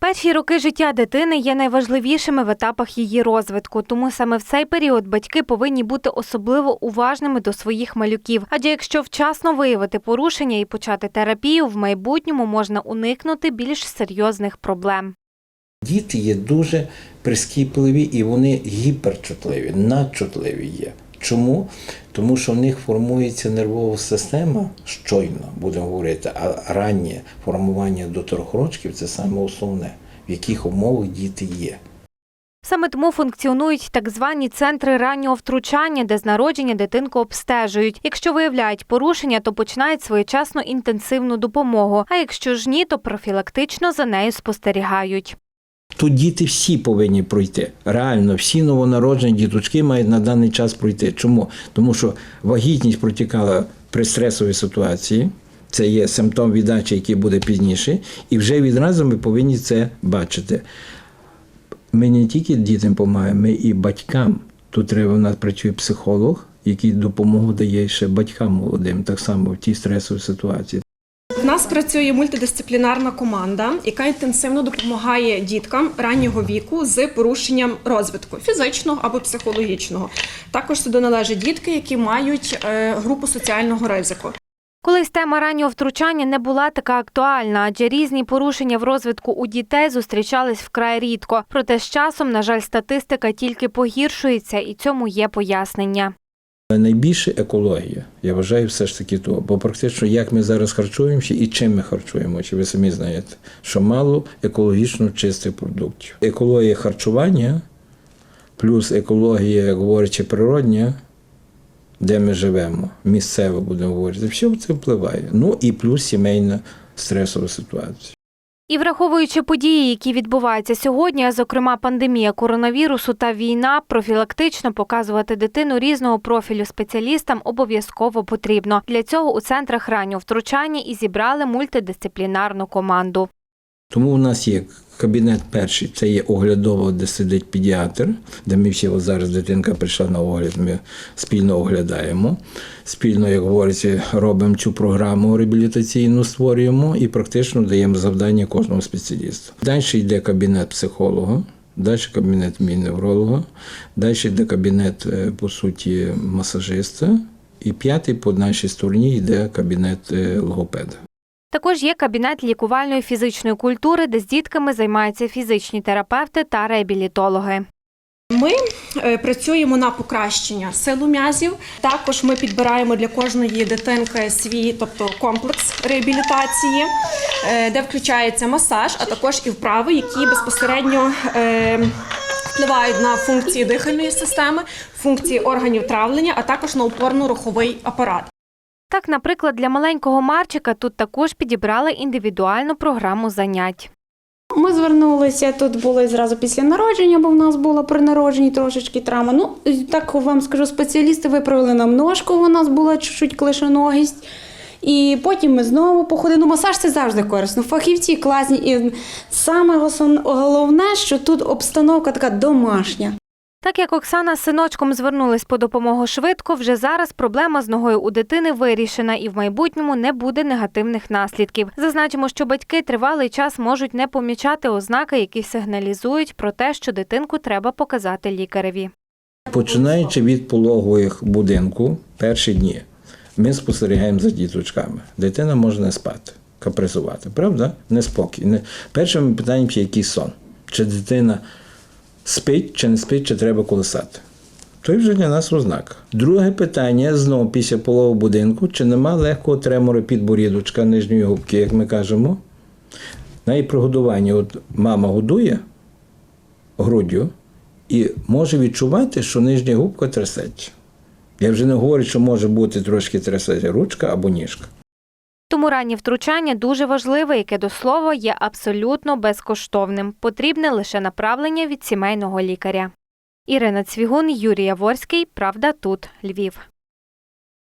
Перші роки життя дитини є найважливішими в етапах її розвитку, тому саме в цей період батьки повинні бути особливо уважними до своїх малюків. Адже якщо вчасно виявити порушення і почати терапію, в майбутньому можна уникнути більш серйозних проблем. Діти є дуже прискіпливі і вони гіперчутливі, надчутливі є. Чому? Тому що в них формується нервова система щойно, будемо говорити, а раннє формування до трьох років це саме основне, в яких умовах діти є. Саме тому функціонують так звані центри раннього втручання, де з народження дитинку обстежують. Якщо виявляють порушення, то починають своєчасну інтенсивну допомогу. А якщо ж ні, то профілактично за нею спостерігають. Тут діти всі повинні пройти. Реально, всі новонароджені діточки мають на даний час пройти. Чому? Тому що вагітність протікала при стресовій ситуації. Це є симптом віддачі, який буде пізніше, і вже відразу ми повинні це бачити. Ми не тільки дітям допомагаємо, ми і батькам. Тут треба в нас працює психолог, який допомогу дає ще батькам молодим, так само в тій стресовій ситуації. Нас працює мультидисциплінарна команда, яка інтенсивно допомагає діткам раннього віку з порушенням розвитку фізичного або психологічного. Також сюди належать дітки, які мають е, групу соціального ризику. Колись тема раннього втручання не була така актуальна, адже різні порушення в розвитку у дітей зустрічались вкрай рідко. Проте з часом, на жаль, статистика тільки погіршується, і цьому є пояснення. Найбільше екологія, я вважаю, все ж таки то. Бо практично як ми зараз харчуємося і чим ми харчуємо, чи ви самі знаєте, що мало екологічно чистих продуктів. Екологія харчування плюс екологія, як говорячи, природня, де ми живемо, місцево будемо говорити, все це впливає. Ну і плюс сімейна стресова ситуація. І враховуючи події, які відбуваються сьогодні, зокрема пандемія коронавірусу та війна, профілактично показувати дитину різного профілю спеціалістам обов'язково потрібно. Для цього у центрах раннього втручання і зібрали мультидисциплінарну команду. Тому у нас є кабінет перший, це є оглядово, де сидить педіатр, де ми всі от зараз дитинка прийшла на огляд, ми спільно оглядаємо. Спільно, як говориться, робимо цю програму реабілітаційну, створюємо і практично даємо завдання кожному спеціалісту. Далі йде кабінет психолога. Далі кабінет мій невролога, далі йде кабінет, е, по суті, масажиста, і п'ятий по нашій стороні йде кабінет е, логопеда. Також є кабінет лікувальної фізичної культури, де з дітками займаються фізичні терапевти та реабілітологи. Ми е, працюємо на покращення силу м'язів. Також ми підбираємо для кожної дитинки свій, тобто комплекс реабілітації, е, де включається масаж, а також і вправи, які безпосередньо е, впливають на функції дихальної системи, функції органів травлення, а також на опорно-руховий апарат. Так, наприклад, для маленького Марчика тут також підібрали індивідуальну програму занять. Ми звернулися тут були зразу після народження, бо в нас була при народженні трошечки травма. Ну так вам скажу, спеціалісти виправили нам ножку. У нас була чуть-чуть клишоногість. І потім ми знову походили. Ну, масаж це завжди корисно. Фахівці класні. І саме головне, що тут обстановка така домашня. Так як Оксана з синочком звернулись по допомогу швидко, вже зараз проблема з ногою у дитини вирішена і в майбутньому не буде негативних наслідків. Зазначимо, що батьки тривалий час можуть не помічати ознаки, які сигналізують про те, що дитинку треба показати лікареві. Починаючи від пологових будинку, перші дні, ми спостерігаємо за діточками. Дитина може не спати, капризувати, правда? Неспокій. Не... Першим питанням, чи який сон. Чи дитина спить, чи не спить, чи треба колесати. То вже для нас ознака. Друге питання знову після пологового будинку, чи нема легкого тремору підборідочка нижньої губки, як ми кажемо. Навіть при годуванні, от мама годує груддю і може відчувати, що нижня губка трясеться. Я вже не говорю, що може бути трошки трясеться ручка або ніжка. Тому раннє втручання дуже важливе, яке до слова є абсолютно безкоштовним. Потрібне лише направлення від сімейного лікаря. Ірина Цвігун, Юрій Яворський. Правда тут Львів.